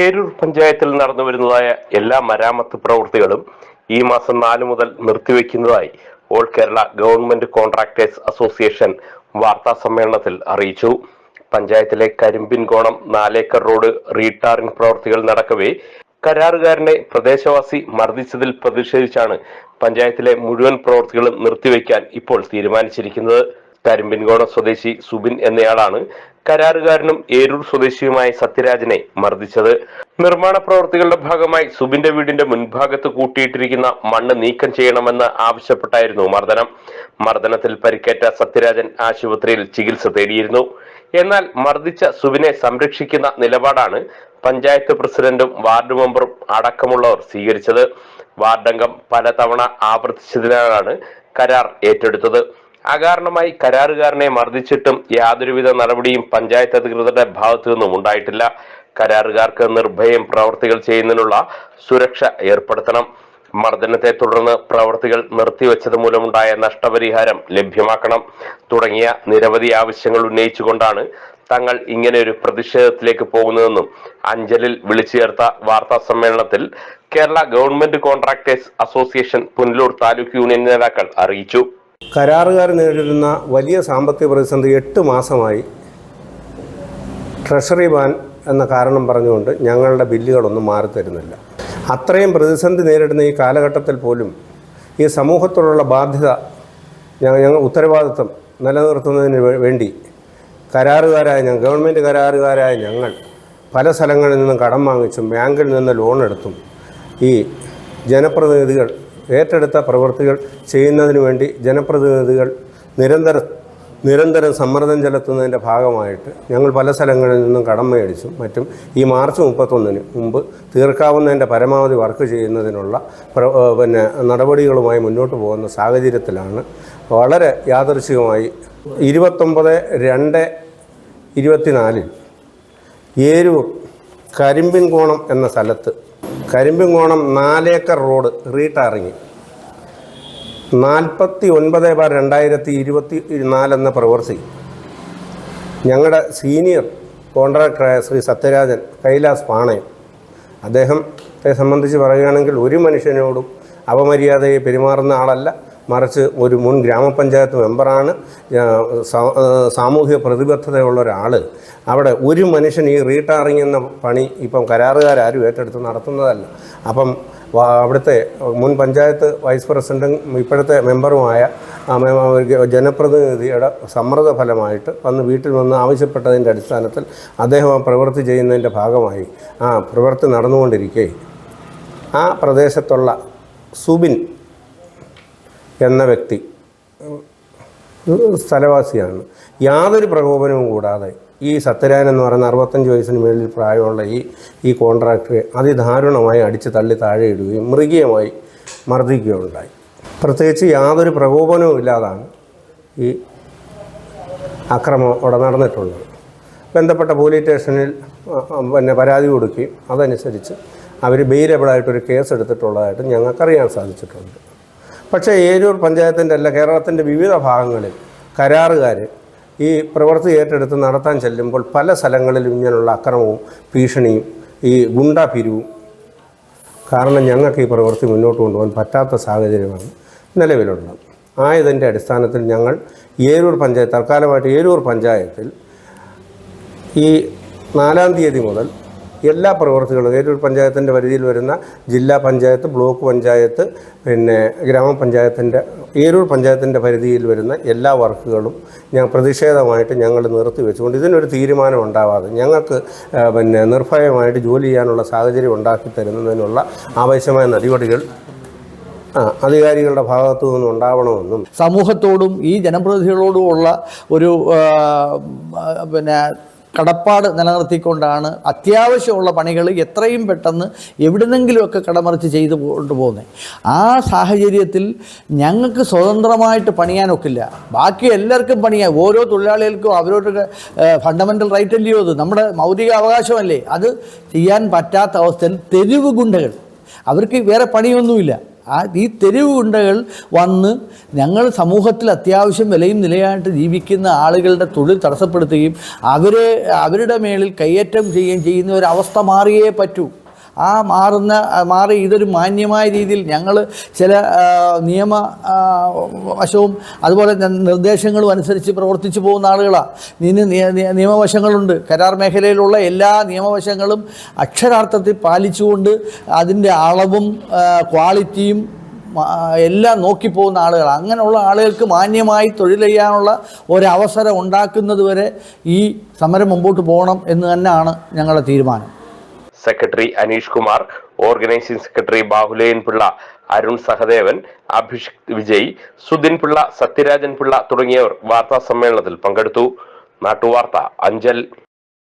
ഏരൂർ പഞ്ചായത്തിൽ നടന്നു വരുന്നതായ എല്ലാ മരാമത്ത് പ്രവൃത്തികളും ഈ മാസം നാല് മുതൽ നിർത്തിവെക്കുന്നതായി all Kerala government contractors association വാർത്താ സമ്മേളനത്തിൽ അറിയിച്ചു. പഞ്ചായത്തിലെ കരിമ്പിൻകോണം നാലേക്കർ റോഡ് റീടാറിംഗ് പ്രവൃത്തികൾ നടക്കവേ കരാറുകാരനെ പ്രദേശവാസി മർദ്ദിച്ചതിൽ പ്രതിഷേധിച്ചാണ് പഞ്ചായത്തിലെ മുഴുവൻ പ്രവൃത്തികളും നിർത്തിവെക്കാൻ ഇപ്പോൾ തീരുമാനിച്ചിരിക്കുന്നത്. കരിമ്പിൻകോണം സ്വദേശി സുബിൻ എന്നയാളാണ് കരാറുകാരനും ഏരൂർ സ്വദേശിയുമായ സത്യരാജനെ മർദ്ദിച്ചത്. നിർമ്മാണ പ്രവർത്തികളുടെ ഭാഗമായി സുബിന്റെ വീടിന്റെ മുൻഭാഗത്ത് കൂട്ടിയിട്ടിരിക്കുന്ന മണ്ണ് നീക്കം ചെയ്യണമെന്ന് ആവശ്യപ്പെട്ടായിരുന്നു മർദ്ദനം. മർദ്ദനത്തിൽ പരിക്കേറ്റ സത്യരാജൻ ആശുപത്രിയിൽ ചികിത്സ തേടിയിരുന്നു. എന്നാൽ മർദ്ദിച്ച സുബിനെ സംരക്ഷിക്കുന്ന നിലപാടാണ് പഞ്ചായത്ത് പ്രസിഡന്റും വാർഡ് മെമ്പറും അടക്കമുള്ളവർ സ്വീകരിച്ചത്. വാർഡംഗം പലതവണ ആവർത്തിച്ചതിനാലാണ് കരാർ ഏറ്റെടുത്തത്. അകാരണമായി കരാറുകാരനെ മർദ്ദിച്ചിട്ടും യാതൊരുവിധ നടപടിയും പഞ്ചായത്ത് അധികൃതരുടെ ഭാഗത്തു നിന്നും ഉണ്ടായിട്ടില്ല. കരാറുകാർക്ക് നിർഭയം പ്രവർത്തികൾ ചെയ്യുന്നതിനുള്ള സുരക്ഷ ഏർപ്പെടുത്തണം. മർദ്ദനത്തെ തുടർന്ന് പ്രവർത്തികൾ നിർത്തിവെച്ചത് മൂലമുണ്ടായ നഷ്ടപരിഹാരം ലഭ്യമാക്കണം. തുടങ്ങിയ നിരവധി ആവശ്യങ്ങൾ ഉന്നയിച്ചുകൊണ്ടാണ് തങ്ങൾ ഇങ്ങനെ ഒരു പ്രതിഷേധത്തിലേക്ക് പോകുന്നതെന്നും അഞ്ചലിൽ വിളിച്ചു ചേർത്ത വാർത്താ സമ്മേളനത്തിൽ Kerala government contractors association Punalur taluk union നേതാക്കൾ അറിയിച്ചു. കരാറുകാർ നേരിടുന്ന വലിയ സാമ്പത്തിക പ്രതിസന്ധി എട്ട് മാസമായി ട്രഷറി ബാൻ എന്ന കാരണം പറഞ്ഞുകൊണ്ട് ഞങ്ങളുടെ ബില്ലുകളൊന്നും മാറി തരുന്നില്ല അത്രയും പ്രതിസന്ധി നേരിടുന്ന ഈ കാലഘട്ടത്തിൽ പോലും ഈ സമൂഹത്തോടുള്ള ബാധ്യത ഞങ്ങൾ ഞങ്ങൾ ഉത്തരവാദിത്വം നിലനിർത്തുന്നതിന് വേണ്ടി കരാറുകാരായ ഞങ്ങൾ ഗവൺമെന്റ് കരാറുകാരായ ഞങ്ങൾ പല സ്ഥലങ്ങളിൽ നിന്നും കടം വാങ്ങിച്ചും ബാങ്കിൽ നിന്ന് ലോൺ എടുത്തും ഈ ജനപ്രതിനിധികൾ ഏറ്റെടുത്ത പ്രവൃത്തികൾ ചെയ്യുന്നതിന് വേണ്ടി ജനപ്രതിനിധികൾ നിരന്തര നിരന്തരം സമ്മർദ്ദം ചെലുത്തുന്നതിന്റെ ഭാഗമായിട്ട് ഞങ്ങൾ പല സ്ഥലങ്ങളിൽ നിന്നും കടം മേടിച്ചും മറ്റും ഈ മാർച്ച് മുപ്പത്തൊന്നിന് മുമ്പ് തീർക്കാവുന്നതിന്റെ പരമാവധി വർക്ക് ചെയ്യുന്നതിനുള്ള പിന്നെ നടപടികളുമായി മുന്നോട്ട് പോകുന്ന സാഹചര്യത്തിലാണ് വളരെ യാദൃശികമായി ഇരുപത്തൊമ്പത് രണ്ട് ഇരുപത്തിനാലിൽ ഏരൂർ കരിമ്പിൻകോണം എന്ന സ്ഥലത്ത് കരിമ്പിൻകോണം നാലേക്കർ റോഡ് റീടാറിങ്. നാൽപ്പത്തി ഒൻപത് ബാർ രണ്ടായിരത്തി ഇരുപത്തി നാലെന്ന പ്രവൃത്തി. ഞങ്ങളുടെ സീനിയർ കോൺട്രാക്ടറായ ശ്രീ സത്യരാജൻ കൈലാസ് പാണയം. അദ്ദേഹത്തെ സംബന്ധിച്ച് പറയുകയാണെങ്കിൽ ഒരു മനുഷ്യനോടും അപമര്യാദയെ പെരുമാറുന്ന ആളല്ല. മറിച്ച് ഒരു മുൻ ഗ്രാമപഞ്ചായത്ത് മെമ്പറാണ് സാമൂഹിക പ്രതിബദ്ധതയുള്ള ഒരാൾ അവിടെ ഒരു മനുഷ്യൻ ഈ റീടാറിങ് എന്ന പണി ഇപ്പം കരാറുകാരും ഏറ്റെടുത്ത് നടത്തുന്നതല്ല. അപ്പം അവിടുത്തെ മുൻ പഞ്ചായത്ത് വൈസ് പ്രസിഡന്റും ഇപ്പോഴത്തെ മെമ്പറുമായ ജനപ്രതിനിധിയുടെ സമ്മർദ്ദ ഫലമായിട്ട് വന്ന് വീട്ടിൽ വന്ന് ആവശ്യപ്പെട്ടതിന്റെ അടിസ്ഥാനത്തിൽ അദ്ദേഹം ആ പ്രവൃത്തി ചെയ്യുന്നതിന്റെ ഭാഗമായി ആ പ്രവൃത്തി നടന്നുകൊണ്ടിരിക്കെ. ആ പ്രദേശത്തുള്ള സുബിൻ എന്ന വ്യക്തി സ്ഥലവാസിയാണ്. യാതൊരു പ്രകോപനവും കൂടാതെ ഈ സത്യരാജൻ എന്ന് പറയുന്ന അറുപത്തഞ്ച് വയസ്സിന് മേളിൽ പ്രായമുള്ള ഈ ഈ കോൺട്രാക്ടറെ അതിദാരുണമായി അടിച്ച് തള്ളി താഴെ ഇടുകയും മൃഗീയമായി മർദ്ദിക്കുകയുണ്ടായി. പ്രത്യേകിച്ച് യാതൊരു പ്രകോപനവും ഇല്ലാതാണ് ഈ അക്രമം അവിടെ നടന്നിട്ടുള്ളത്. ബന്ധപ്പെട്ട പോലീസ് സ്റ്റേഷനിൽ പിന്നെ പരാതി കൊടുക്കുകയും അതനുസരിച്ച് അവർ ബെയിലബിളായിട്ടൊരു കേസ് എടുത്തിട്ടുള്ളതായിട്ട് ഞങ്ങൾക്കറിയാൻ സാധിച്ചിട്ടുണ്ട്. പക്ഷേ ഏരൂർ പഞ്ചായത്തിന്റെ അല്ല കേരളത്തിന്റെ വിവിധ ഭാഗങ്ങളിൽ കരാറുകാർ ഈ പ്രവൃത്തി ഏറ്റെടുത്ത് നടത്താൻ ചെല്ലുമ്പോൾ പല സ്ഥലങ്ങളിലും ഇങ്ങനെയുള്ള അക്രമവും ഭീഷണിയും ഈ ഗുണ്ടാ പിരിവും കാരണം ഞങ്ങൾക്ക് ഈ പ്രവൃത്തി മുന്നോട്ട് കൊണ്ടുപോകാൻ പറ്റാത്ത സാഹചര്യമാണ് നിലവിലുള്ളത്. ആയതിന്റെ അടിസ്ഥാനത്തിൽ ഞങ്ങൾ ഏരൂർ പഞ്ചായത്ത് തൽക്കാലമായിട്ട് ഏരൂർ പഞ്ചായത്തിൽ ഈ നാലാം തീയതി മുതൽ എല്ലാ പ്രവൃത്തികളും ഏതൊരു പഞ്ചായത്തിന്റെ പരിധിയിൽ വരുന്ന ജില്ലാ പഞ്ചായത്ത് ബ്ലോക്ക് പഞ്ചായത്ത് പിന്നെ ഗ്രാമപഞ്ചായത്തിന്റെ ഏരൂർ പഞ്ചായത്തിന്റെ പരിധിയിൽ വരുന്ന എല്ലാ വർക്കുകളും ഞാൻ പ്രതിഷേധമായിട്ട് ഞങ്ങൾ നിർത്തിവെച്ചുകൊണ്ട് ഇതിനൊരു തീരുമാനം ഉണ്ടാവാതെ ഞങ്ങൾക്ക് പിന്നെ നിർഭയമായിട്ട് ജോലി ചെയ്യാനുള്ള സാഹചര്യം ഉണ്ടാക്കി തരുന്നതിനുള്ള ആവശ്യമായ നടപടികൾ അധികാരികളുടെ ഭാഗത്തു നിന്നും ഉണ്ടാവണമെന്നും സമൂഹത്തോടും ഈ ജനപ്രതിനിധികളോടുമുള്ള ഒരു പിന്നെ കടപ്പാട് നിലനിർത്തിക്കൊണ്ടാണ് അത്യാവശ്യമുള്ള പണികൾ എത്രയും പെട്ടെന്ന് എവിടുന്നെങ്കിലുമൊക്കെ കടമറിച്ച് ചെയ്ത് കൊണ്ടുപോകുന്നത്. ആ സാഹചര്യത്തിൽ ഞങ്ങൾക്ക് സ്വതന്ത്രമായിട്ട് പണിയാനൊക്കില്ല. ബാക്കി എല്ലാവർക്കും പണിയാൻ ഓരോ തൊഴിലാളികൾക്കും അവരോട് ഫണ്ടമെന്റൽ റൈറ്റ് അല്ലയോ അത്? നമ്മുടെ മൗലിക അവകാശമല്ലേ അത് ചെയ്യാൻ പറ്റാത്ത അവസ്ഥയിൽ തെരുവ് ഗുണ്ടകൾ. അവർക്ക് വേറെ പണിയൊന്നുമില്ല. ആ ഈ തെരുവ് ഗുണ്ടകൾ വന്ന് ഞങ്ങൾ സമൂഹത്തിൽ അത്യാവശ്യം വിലയും നിലയായിട്ട് ജീവിക്കുന്ന ആളുകളുടെ തൊഴിൽ തടസ്സപ്പെടുത്തുകയും അവരെ അവരുടെ മേളിൽ കയ്യേറ്റം ചെയ്യുകയും ചെയ്യുന്ന ഒരു അവസ്ഥ മാറിയേ പറ്റൂ. ആ മാറുന്ന മാറി ഇതൊരു മാന്യമായ രീതിയിൽ ഞങ്ങൾ ചില നിയമ വശവും അതുപോലെ നിർദ്ദേശങ്ങളും അനുസരിച്ച് പ്രവർത്തിച്ചു പോകുന്ന ആളുകളാണ് ഇതിന് നിയ- നിയ- നിയമവശങ്ങളുണ്ട്. കരാർ മേഖലയിലുള്ള എല്ലാ നിയമവശങ്ങളും അക്ഷരാർത്ഥത്തിൽ പാലിച്ചുകൊണ്ട് അതിന്റെ അളവും ക്വാളിറ്റിയും എല്ലാം നോക്കിപ്പോകുന്ന ആളുകൾ അങ്ങനെയുള്ള ആളുകൾക്ക് മാന്യമായി തൊഴിൽ ചെയ്യാനുള്ള ഒരവസരം ഉണ്ടാക്കുന്നത് വരെ ഈ സമരം മുമ്പോട്ട് പോകണം എന്ന് തന്നെയാണ് ഞങ്ങളുടെ തീരുമാനം. Secretary Aneesh Kumar organising secretary Bahuleyan Pillai Arun Sahadevan Abhishek Vijay Sudin Pillai Sathyarajan Pillai തുടങ്ങിയവർ വാർത്താ സമ്മേളനത്തിൽ പങ്കെടുത്തു. നാട്ടുവാർത്ത അഞ്ചൽ.